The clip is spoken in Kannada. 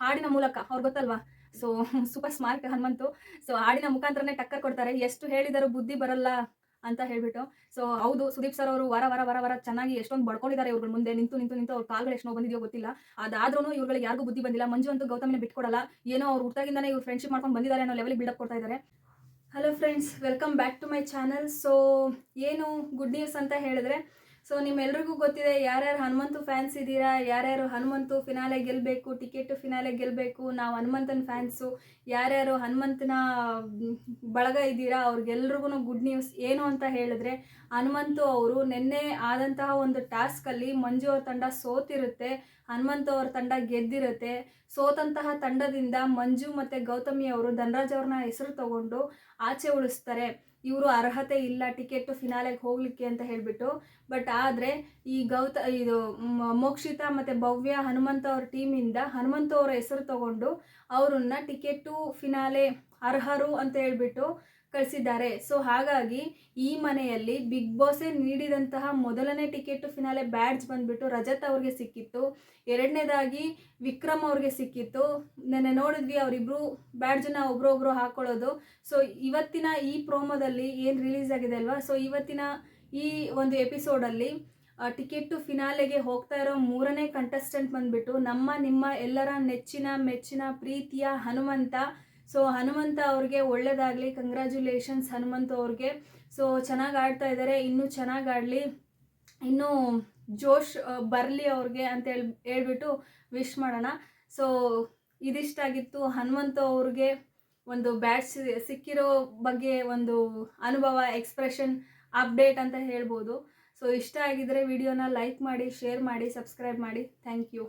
ಹಾಡಿನ ಮೂಲಕ, ಅವ್ರು ಗೊತ್ತಲ್ವಾ? So super smart Hanumanthu. So ಹಾಡಿನ ಮುಖಾಂತರನೇ ಟಕ್ಕರ್ ಕೊಡ್ತಾರೆ. ಎಷ್ಟು ಹೇಳಿದರೂ ಬುದ್ಧಿ ಬರಲ್ಲ ಅಂತ ಹೇಳ್ಬಿಟ್ಟು. ಸೊ ಹೌದು, ಸುದೀಪ್ ಸರ್ ಅವರು ವಾರ ವಾರ ವಾರ ವಾರ ಚೆನ್ನಾಗಿ ಎಷ್ಟೊಂದು ಬಡ್ಕೊಂಡಿದ್ದಾರೆ ಇವ್ರ ಮುಂದೆ. ನಿಂತು ನಿಂತು ನಿಂತು ಅವ್ರ ಕಾಲ್ಗಳು ಎಷ್ಟು ಬಂದಿದೆಯೋ ಗೊತ್ತಿಲ್ಲ. ಅದಾದ್ರೂ ಇವ್ರುಗಳಿಗೆ ಯಾರಿಗೂ ಬುದ್ಧಿ ಬಂದಿಲ್ಲ. ಮಂಜು ಅಂತೂ ಗೌತಮಿನ ಬಿಟ್ಕೊಡಲ್ಲ. ಏನೋ ಅವ್ರು ಹುಟ್ಟಾಗಿಂದಾನೆ ಇವ್ರು ಫ್ರೆಂಡ್ಶಿಪ್ ಮಾಡ್ಕೊಂಡು ಬಂದಿದ್ದಾರೆ ಅನ್ನೋ ಲೆವೆಲ್ ಬಿಲ್ಡಪ್ ಕೊಡ್ತಾ ಇದ್ದಾರೆ hello friends welcome back to my channel so ಏನು ಗುಡ್ ನ್ಯೂಸ್ ಅಂತ ಹೇಳಿದ್ರೆ ಸೊ ನಿಮ್ಮೆಲ್ರಿಗೂ ಗೊತ್ತಿದೆ, ಯಾರ್ಯಾರು ಹನುಮಂತು ಫ್ಯಾನ್ಸ್ ಇದ್ದೀರಾ, ಯಾರ್ಯಾರು ಹನುಮಂತು ಫಿನಾಲೆ ಗೆಲ್ಲಬೇಕು ಟಿಕೆಟ್ ಫಿನಾಲೆ ಗೆಲ್ಲಬೇಕು ನಾವು ಹನುಮಂತನ ಫ್ಯಾನ್ಸು ಯಾರ್ಯಾರು ಹನುಮಂತನ ಬಳಗ ಇದ್ದೀರಾ ಅವ್ರಿಗೆಲ್ರಿಗೂ ಗುಡ್ ನ್ಯೂಸ್ ಏನು ಅಂತ ಹೇಳಿದ್ರೆ, ಹನುಮಂತು ಅವರು ನಿನ್ನೆ ಆದಂತಹ ಒಂದು ಟಾಸ್ಕಲ್ಲಿ ಮಂಜು ಅವ್ರ ತಂಡ ಸೋತಿರುತ್ತೆ, ಹನುಮಂತು ಅವ್ರ ತಂಡ ಗೆದ್ದಿರುತ್ತೆ. ಸೋತಂತಹ ತಂಡದಿಂದ ಮಂಜು ಮತ್ತು ಗೌತಮಿ ಅವರು ಧನರಾಜ್ ಅವ್ರನ್ನ ಹೆಸರು ತಗೊಂಡು ಆಚೆ ಉಳಿಸ್ತಾರೆ. ಇವರು ಅರ್ಹತೆ ಇಲ್ಲ, ಟಿಕೆಟ್ ಫಿನಾಲೆಗೆ ಹೋಗ್ಲಿಕ್ಕೆ ಅಂತ ಹೇಳ್ಬಿಟ್ಟು. ಬಟ್ ಆದರೆ ಈ ಗೌತ, ಇದು ಮೋಕ್ಷಿತ ಮತ್ತು ಭವ್ಯ ಹನುಮಂತ ಅವ್ರ ಟೀಮಿಂದ ಹನುಮಂತ ಅವರ ಹೆಸರು ತಗೊಂಡು ಅವ್ರನ್ನ ಟಿಕೆಟು ಫಿನಾಲೆ ಅರ್ಹರು ಅಂತ ಹೇಳ್ಬಿಟ್ಟು ಕಳಿಸಿದ್ದಾರೆ. ಸೊ ಹಾಗಾಗಿ ಈ ಮನೆಯಲ್ಲಿ ಬಿಗ್ ಬಾಸೇ ನೀಡಿದಂತಹ ಮೊದಲನೇ ಟಿಕೆಟ್ ಫಿನಾಲೆ ಬ್ಯಾಡ್ಜ್ ಬಂದ್ಬಿಟ್ಟು ರಜತ್ ಅವ್ರಿಗೆ ಸಿಕ್ಕಿತ್ತು. ಎರಡನೇದಾಗಿ ವಿಕ್ರಮ್ ಅವ್ರಿಗೆ ಸಿಕ್ಕಿತ್ತು. ನೆನ್ನೆ ನೋಡಿದ್ವಿ ಅವರಿಬ್ರು ಬ್ಯಾಡ್ಜನ್ನ ಒಬ್ರೊಬ್ರು ಹಾಕೊಳ್ಳೋದು. ಸೊ ಇವತ್ತಿನ ಈ ಪ್ರೋಮೋದಲ್ಲಿ ಏನು ರಿಲೀಸ್ ಆಗಿದೆ ಅಲ್ವಾ? ಸೊ ಇವತ್ತಿನ ಈ ಒಂದು ಎಪಿಸೋಡಲ್ಲಿ ಟಿಕೆಟ್ ಫಿನಾಲೆಗೆ ಹೋಗ್ತಾ ಇರೋ ಮೂರನೇ ಕಂಟೆಸ್ಟೆಂಟ್ ಬಂದ್ಬಿಟ್ಟು ನಮ್ಮ, ನಿಮ್ಮ ಎಲ್ಲರ ನೆಚ್ಚಿನ, ಮೆಚ್ಚಿನ, ಪ್ರೀತಿಯ ಹನುಮಂತ ಸೊ ಹನುಮಂತ ಅವ್ರಿಗೆ ಒಳ್ಳೇದಾಗಲಿ. ಕಂಗ್ರ್ಯಾಚುಲೇಷನ್ಸ್ ಹನುಮಂತ ಅವ್ರಿಗೆ. ಸೊ ಚೆನ್ನಾಗಿ ಆಡ್ತಾ ಇದ್ದಾರೆ ಇನ್ನೂ ಚೆನ್ನಾಗಿ ಆಡಲಿ. ಇನ್ನೂ ಜೋಶ್ ಬರಲಿ ಅವ್ರಿಗೆ ಅಂತ ಹೇಳಿ, ಹೇಳ್ಬಿಟ್ಟು ವಿಶ್ ಮಾಡೋಣ. ಸೊ ಇದಿಷ್ಟಾಗಿತ್ತು ಹನುಮಂತ ಅವ್ರಿಗೆ ಒಂದು ಬ್ಯಾಚ್ ಸಿಕ್ಕಿರೋ ಬಗ್ಗೆ ಒಂದು ಅನುಭವ ಎಕ್ಸ್ಪ್ರೆಷನ್ ಅಪ್ಡೇಟ್ ಅಂತ ಹೇಳ್ಬೋದು. ಸೊ ಇಷ್ಟ ಆಗಿದ್ರೆ ವಿಡಿಯೋನ ಲೈಕ್ ಮಾಡಿ ಶೇರ್ ಮಾಡಿ ಸಬ್ಸ್ಕ್ರೈಬ್ ಮಾಡಿ. Thank you